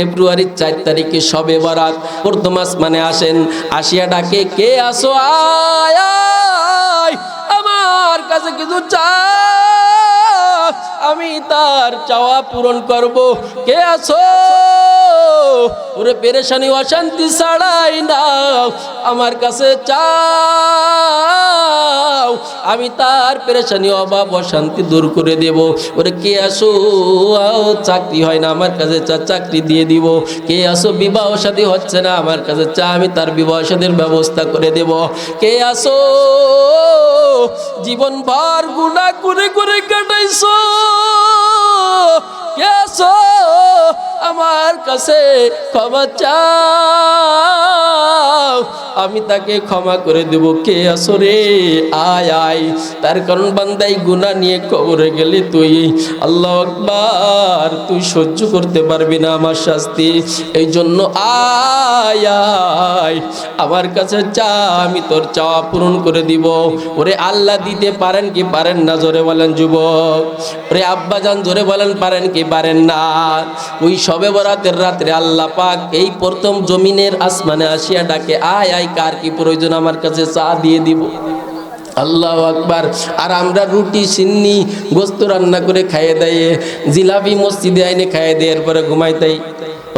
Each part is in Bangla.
ফেব্রুয়ারির চার তারিখে সবে বরাত। প্রথম মানে আসেন। আসিয়া ডাকে, কে আসো আমার কাছে কিছু চা আমি তার চাওয়া পূরণ করব। কে আসো ওরে পেরেশানি অশান্তি ছাড়াই না আমার কাছে চাও। আমি তার পেরেশানি, অভাব, অশান্তি দূর করে দেব। ওরে কে আসো? চাকরি হয় না, আমার কাছে চা, চাকরি দিয়ে দিব। কে আসো? বিবাহ সাথী হচ্ছে না, আমার কাছে চা, আমি তার বিবাহ সাথীর ব্যবস্থা করে দেব। কে আসো? জীবন ভর গুণা করে করে কাটাইছো। কে আসো? কাছে ক্ষমা চাও। আমি তাকে ক্ষমা করে দেব। কে আসো রে? আয় আয়। তার কারণ বান্দাই গুণা নিয়ে কবরে গেলে তুই। আল্লাহ আকবার, তুই সহ্য করতে পারবি না আমার শাস্তি। এই জন্য আয় আয়। আমার কাছে চা আমি তোর চাওয়া পূরণ করে দিব। ওরে আল্লাহ দিতে পারেন কি পারেন না? জোরে বলেন যুবক। ওরে আব্বাজান, জোরে বলেন পারেন কি পারেন না? ওই সবে বরাতের রাত্রে আল্লাহ পাক এই প্রথম জমিনের আসমানে আসিয়া ডাকে, আয় আয়, কার কি প্রয়োজন আমার কাছে? চা দিয়ে দিব। আল্লাহ আকবার। আর আমরা রুটি, সিন্নি, গোস্ত রান্না করে খাইয়ে দেয় জিলাপি মসজিদে আইনে খাইয়ে দেয় এরপরে ঘুমাই দেয়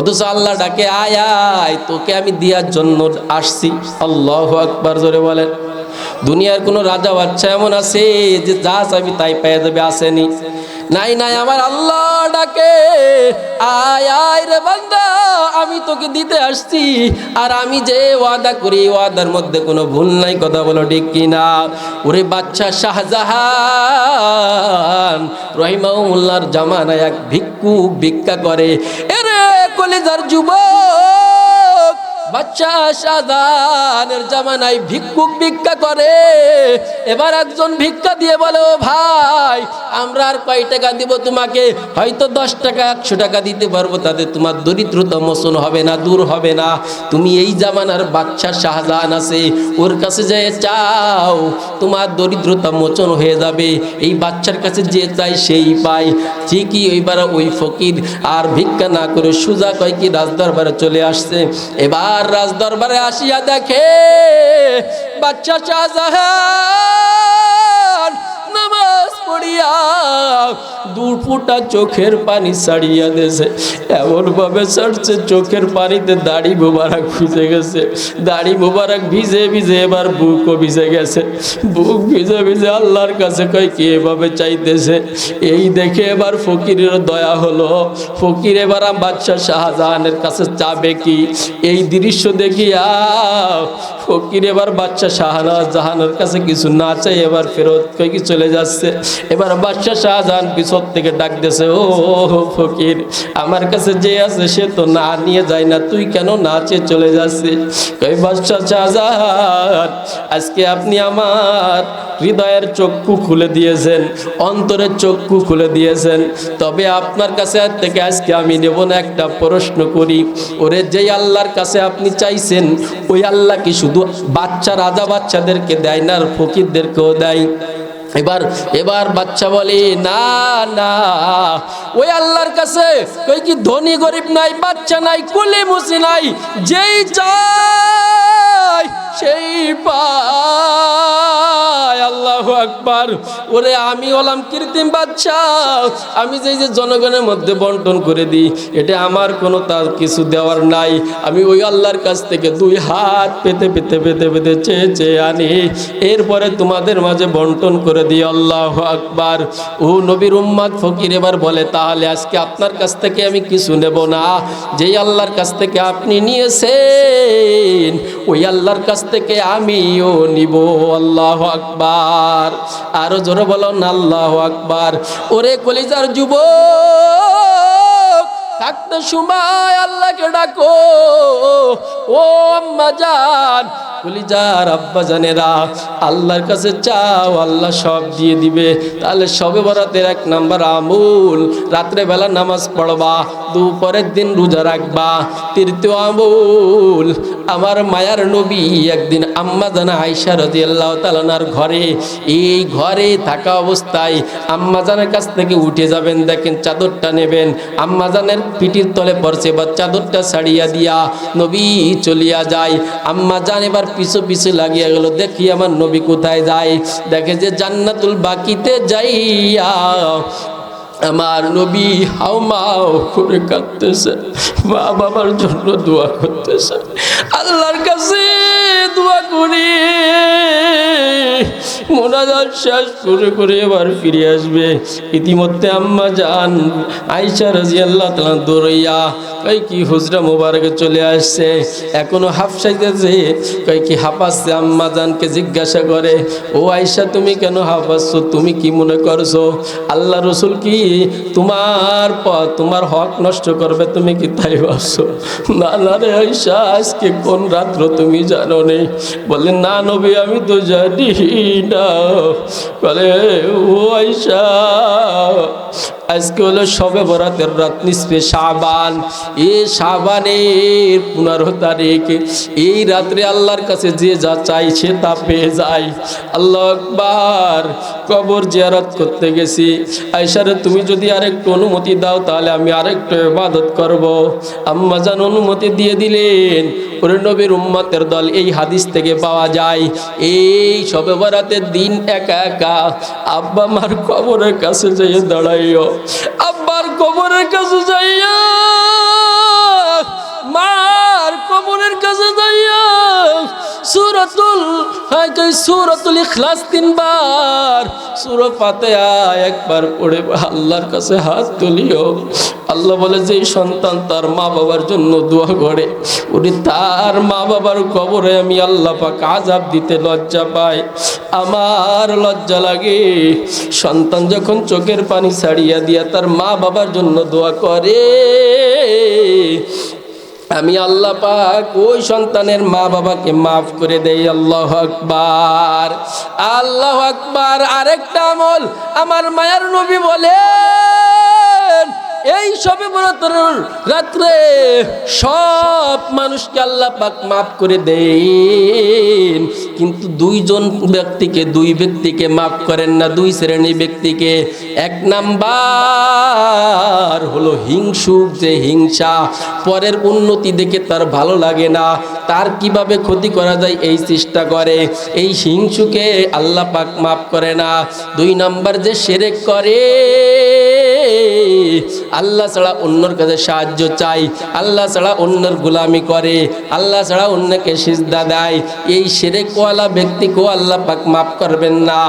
অথচ আল্লাহ ডাকে, আয় আয়, তোকে আমি দেওয়ার জন্য আসছি। আল্লাহ আকবার, জোরে বলেন। দুনিয়ার কোনো রাজা বাচ্চা এমন আছে যে যা চাবি তাই পেয়ে যাবে, আসেনি। নাই নাই, আমার আল্লাহ ডাকে, আয় আয় রে বান্দা, আমি তোকে দিতে আসছি। আর আমি যে ওয়াদা করি ওয়াদার মধ্যে কোনো ভুল নাই, কথা বলো ঠিক কিনা? ওরে বাচ্চা শাহজাহান রহিমাউল্লাহর জামানায় এক ভিক্ষু ভিক্ষা করে, এরে কলেজার যুবক বাচ্চা শাহজাহানের জামানায় ভিক্ষুক ভিক্ষা করে। এবার একজন ভিক্ষা দিয়ে বলো ভাই, আমরা আর কয় টাকা দিব তোমাকে? হয়তো দশ টাকা, একশো টাকা দিতে পারব, তাতে তোমার দরিদ্রতা মোচন হবে না, দূর হবে না। তুমি এই জামানার বাচ্চা শাহজাহান আছে, ওর কাছে যে চাও, তোমার দরিদ্রতা মোচন হয়ে যাবে। এই বাচ্চার কাছে যে চাই সেই পায়। ঠিকই ওইবার ওই ফকির আর ভিক্ষা না করে সুজা কয় কি রাজদরবারে চলে আসছে। এবার রাজদরবারে আসিয়া দেখে বাচ্চা শাহজাহান পড়িয়া দু ফুটা চোখের পানি ছাড়িয়া দেছে এমন ভাবে ছাড়ছে, চোখের পানিতে দাড়ি মোবারক ভিজে গেছে। দাড়ি মোবারক ভিজে ভিজে এবার বুকও ভিজে গেছে। বুক ভিজে ভিজে আল্লাহর কাছে কয়, কি এভাবে চাইতেছে? এই দেখে এবার ফকিরের দয়া হলো। ফকির এবার বাদশাহ শাহজাহানের কাছে চাবে কি? এই দৃশ্য দেখিয়া ফকির এবার বাচ্চা শাহানা জাহানের কাছে কিছু না চাই, এবার ফেরত কই কি চলে যাচ্ছে? এবার বাচ্চা শাহজাহান পিছর থেকে ডাক ও ফকির, আমার কাছে যে আছে সে তো না নিয়ে যায় না, তুই কেন নাচে চলে যাচ্ছিস? কই বাচ্চা শাহজাহান, আজকে আপনি আমার হৃদয়ের চক্ষু খুলে দিয়েছেন, অন্তরের চক্ষু খুলে দিয়েছেন, তবে আপনার কাছে থেকে আজকে আমি নেব না একটা প্রশ্ন করি। ওরে, যেই আল্লাহর কাছে আপনি চাইছেন, ওই আল্লাহ কি শুধু বাচ্চা রাজা বাচ্চাদেরকে দেয় না আর ফকিরদেরকেও দেয়? এবার এবার বাচ্চা বলে, না না। ওই আল্লাহর কাছে কই কি, ধনী, গরিব নাই, বাচ্চা নাই, কুলি মুসি নাই, যেই চাই, সেই পায় আকবার। ওরে আমি হলাম কৃত্রিম বাচ্চা আমি যেই যে জনগণের মধ্যে বন্টন করে দিই, এটা আমার কোনো তার কিছু দেওয়ার নাই। আমি ওই আল্লাহর কাছ থেকে দুই হাত পেতে পেতে পেতে পেতে চেয়ে চেয়ে আনি। এরপরে তোমাদের মাঝে বন্টন করে দিই আল্লাহ আকবার। ও নবীর উম্মাদ ফকির এবার বলে, তাহলে আজকে আপনার কাছ থেকে আমি কিছু নেব না। যেই আল্লাহর কাছ থেকে আপনি নিয়েছেন, ওই আল্লাহর কাছ থেকে আমিও নিব। আল্লাহ আকবার। আরও জোরে বলো আল্লাহ আকবার। ওরে কলিজার যুব থাকতে সময় আল্লাহকে ডাকো। ও আম্মা জান কলিজার আব্বা জানেরা, আল্লাহর কাছে চাও, আল্লাহ সব দিয়ে দিবে। তাহলে সবে বরাতের এক নাম্বার আমুল, রাত্রে বেলা নামাজ পড়বা, দুপুরের দিন রোজা রাখবা। তৃতীয় আমুল, আমার মায়ার নবী একদিন আম্মা জানা আয়সা রাজি আল্লাহ তালানার ঘরে, এই ঘরে থাকা অবস্থায় আম্মা জানের কাছ থেকে উঠে যাবেন, দেখেন চাদরটা নেবেন। আম্মা জানের পিঠির তলে পড়ছে বা চাদরটা ছাড়িয়া দিয়া নবী চলিয়া যায়। আম্মা জান এবার পিছু পিছু লাগিয়া গেল, দেখি আমার নবী কোথায় যায়? দেখে যে জান্নাতুল বাকিতে যাইয়া আমার নবী হাও মাও করে কাঁদতেছে মা বাবার জন্য দোয়া করতেছে। আল্লাহর কাছে দোয়া করি। মোনাজাত শেষ করে করে এবার ফিরে আসবে। ইতিমধ্যে আম্মা যান আইসা রাজি আল্লাহ তালা দৌড়ইয়া কই কি হুজরা মোবারকে চলে আসছে? এখনও হাফসাইতেছে কই কি হাঁপাচ্ছে আম্মা জানকে জিজ্ঞাসা করে, ও আয়সা তুমি কেন হাঁপাচ্ছ তুমি কি মনে করছ? আল্লাহ রসুল কি তোমার প- তোমার হক নষ্ট করবে, তুমি কি তাই ভাবছ? না না রে আয়সা আজকে কোন রাত্র তুমি জানো নেই বলে, না নবী, আমি তো জানি না। বলে, ও আয়সা আজকে হলো সবে বরাতের রাত নিসপে শাবান। এ শাবানের পনেরো তারিখ এই রাত্রে আল্লাহর কাছে যে যা চাইছে তা পেয়ে যায়। আল্লাহ আকবার, কবর জিয়ারত করতে গেছি। আয়সারে তুমি যদি আরেকটু অনুমতি দাও, তাহলে আমি আরেকটু ইবাদত করব। আম্মা জান অনুমতি দিয়ে দিলেন ওরে নবীর উম্মতের দল এই হাদিস থেকে পাওয়া যায়। এই সবে বরাতের দিন একা একা আব্বা মার কবরের কাছে যাইয়ে দাঁড়াইও। আব্বার কবরের কাছে যাইয়া সুরতুল সুরতুল ইখলাস তিনবার। সুর ফাতেহা একবার পড়ে, আল্লাহর কাছে হাত তুলিও। আল্লাহ বলে যে সন্তান তার মা বাবার জন্য দোয়া করে, উনি তার মা বাবার কবরে আমি আল্লাহ পাক আজাব দিতে লজ্জা পাই আমার লজ্জা লাগে। সন্তান যখন চোখের পানি ছাড়িয়া দিয়া তার মা বাবার জন্য দোয়া করে আমি আল্লাহ পাক ওই সন্তানের মা বাবাকে মাফ করে দেই, আল্লাহ আকবার। আল্লাহ আকবার, আরেকটা আমল আমার মায়ার নবী বলেন এই সবে বরাতর রাত্রে সব মানুষকে আল্লাহ পাক মাফ করে দেন। কিন্তু দুইজন ব্যক্তিকে, দুই ব্যক্তিকে মাফ করেন না, দুই শ্রেণি ব্যক্তিকে। এক নাম্বার হলো হিংসুক যে হিংসা, পরের উন্নতি দেখে তার ভালো লাগে না। তার কীভাবে ক্ষতি করা যায় এই চেষ্টা করে। এই হিংসুকে আল্লাহ পাক মাফ করে না। দুই নাম্বার যে সেরেক করে আল্লাহ ছাড়া অন্যর কাছে সাহায্য চাই, আল্লাহ ছাড়া অন্যর গুলামি করে, আল্লাহ ছাড়া অন্যকে সিজদা দেয়। এই সেরে সেরেকওয়ালা ব্যক্তিকেও আল্লাহ পাক মাফ করবেন না।